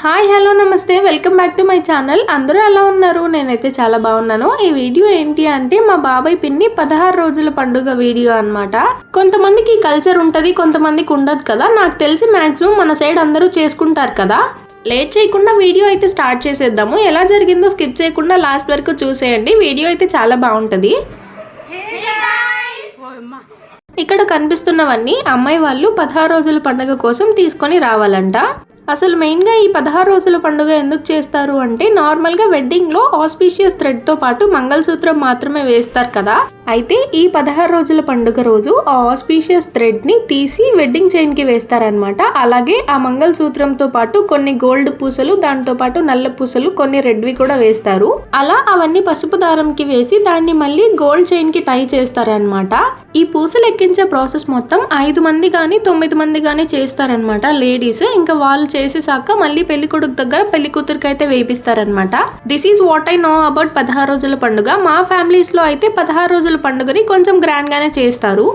Hi hello నమస్తే. Welcome back to my channel. అందరూ ఎలా ఉన్నారు? నేనైతే చాలా బాగున్నాను. ఈ వీడియో ఏంటి అంటే మా బాబాయ్ పిన్ని పదహారు రోజుల పండుగ వీడియో అనమాట కొంతమందికి కల్చర్ ఉంటుంది కొంతమందికి ఉండదు కదా. నాకు తెలిసి మ్యాక్సిమం మన సైడ్ అందరూ చేసుకుంటారు కదా. లేట్ చేయకుండా వీడియో అయితే స్టార్ట్ చేసేద్దాము. ఎలా జరిగిందో స్కిప్ చేయకుండా లాస్ట్ వరకు చూసేయండి. వీడియో అయితే చాలా బాగుంటుంది. ఇక్కడ కనిపిస్తున్నవన్నీ అమ్మాయి వాళ్ళు పదహారు రోజుల పండుగ కోసం తీసుకొని రావాలంట. అసలు మెయిన్గా ఈ పదహారు రోజుల పండుగ ఎందుకు చేస్తారు అంటే నార్మల్గా వెడ్డింగ్లో ఆస్పీషియస్ థ్రెడ్తో పాటు మంగళసూత్రం మాత్రమే వేస్తారు కదా. అయితే ఈ పదహారు రోజుల పండుగ రోజు ఆ ఆస్పీషియస్ థ్రెడ్ని తీసి వెడ్డింగ్ చైన్కి వేస్తారనమాట అలాగే ఆ మంగళసూత్రంతో పాటు కొన్ని గోల్డ్ పూసలు దాంతో పాటు నల్ల పూసలు కొన్ని రెడ్వి కూడా వేస్తారు. అలా అవన్నీ పసుపు దారంకి వేసి దాన్ని మళ్ళీ గోల్డ్ చైన్కి టై చేస్తారనమాట ఈ పూసలు ఎక్కించే ప్రాసెస్ మొత్తం ఐదు మంది కానీ తొమ్మిది మంది కానీ చేస్తారనమాట లేడీస్ ఇంకా వాళ్ళు చేసేసాక మళ్ళీ పెళ్ళి కొడుకు దగ్గర పెళ్ళి కూతురికి అయితే వేపిస్తారనమాట this is what I know about పదహారు రోజుల పండుగ. మా ఫ్యామిలీస్లో అయితే పదహారు రోజుల పండుగని కొంచెం గ్రాండ్ గానే చేస్తారు.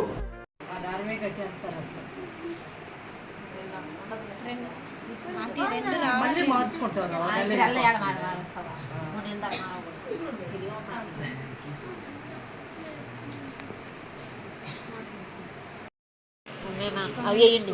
అవి వేయండి.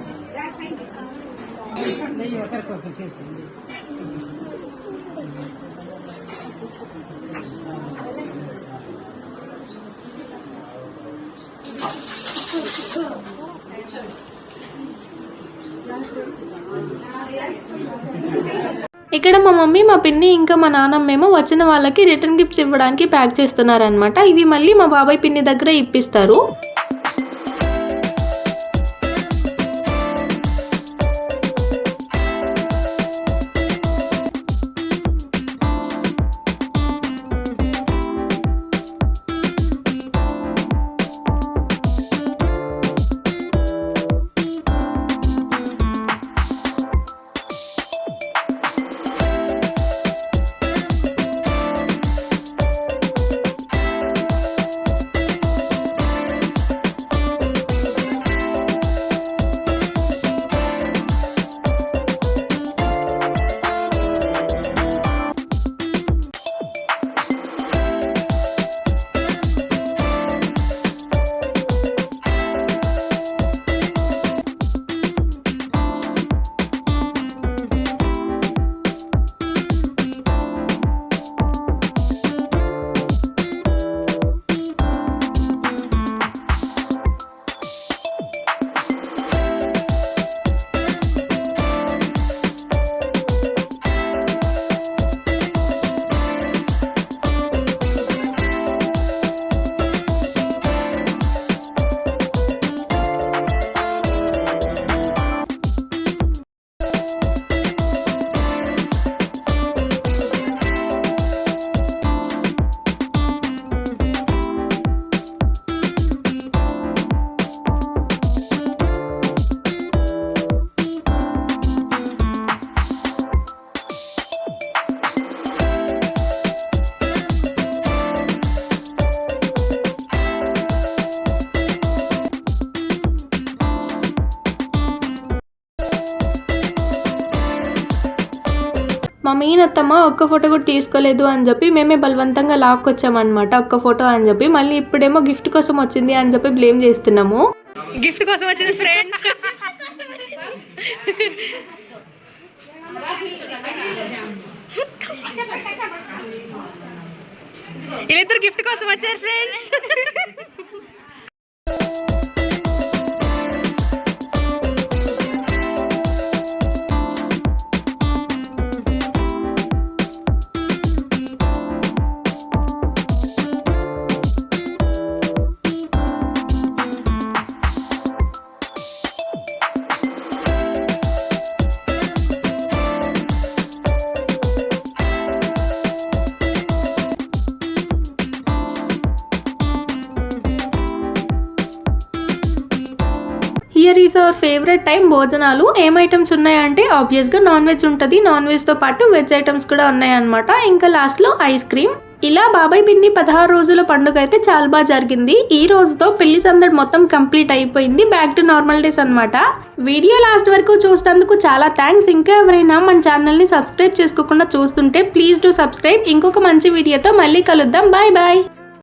ఇక్కడ మా మమ్మీ మా పిన్ని ఇంకా మా నాన్నమ్మేమో వచ్చిన వాళ్ళకి రిటర్న్ గిఫ్ట్స్ ఇవ్వడానికి ప్యాక్ చేస్తున్నారనమాట ఇవి మళ్ళీ మా బాబాయ్ పిన్ని దగ్గర ఇప్పిస్తారు. మా మేనత్తమ్మ ఒక్క ఫోటో కూడా తీసుకోలేదు అని చెప్పి మేమే బలవంతంగా లాక్కొచ్చామన్నమాట ఒక్క ఫోటో అని చెప్పి. మళ్ళీ ఇప్పుడేమో గిఫ్ట్ కోసం వచ్చింది అని చెప్పి బ్లేమ్ చేస్తున్నాము. గిఫ్ట్ కోసం వచ్చింది ఫ్రెండ్స్. వీళ్ళిద్దరు గిఫ్ట్ కోసం వచ్చారు friends. Is our favourite time భోజనాలు ఏం ఐటమ్స్ ఉన్నాయంటే ఆబ్వియస్గా నాన్ వెజ్ ఉంటుంది. నాన్ వెజ్తో పాటు వెజ్ ఐటమ్స్ కూడా ఉన్నాయన్నమాట. ఇంకా లాస్ట్లో ఐస్ క్రీమ్ ఇలా బాబాయ్ పిన్ని పదహారు రోజుల పండుగ అయితే చాలా బాగా జరిగింది. ఈ రోజుతో పెళ్ళి సందడి మొత్తం కంప్లీట్ అయిపోయింది. బ్యాక్ టు నార్మల్ డేస్ అనమాట వీడియో లాస్ట్ వరకు చూసినందుకు చాలా థ్యాంక్స్ ఇంకా ఎవరైనా మన ఛానల్ని సబ్స్క్రైబ్ చేసుకోకుండా చూస్తుంటే ప్లీజ్ డూ సబ్స్క్రైబ్ ఇంకొక మంచి వీడియోతో మళ్ళీ కలుద్దాం. Bye bye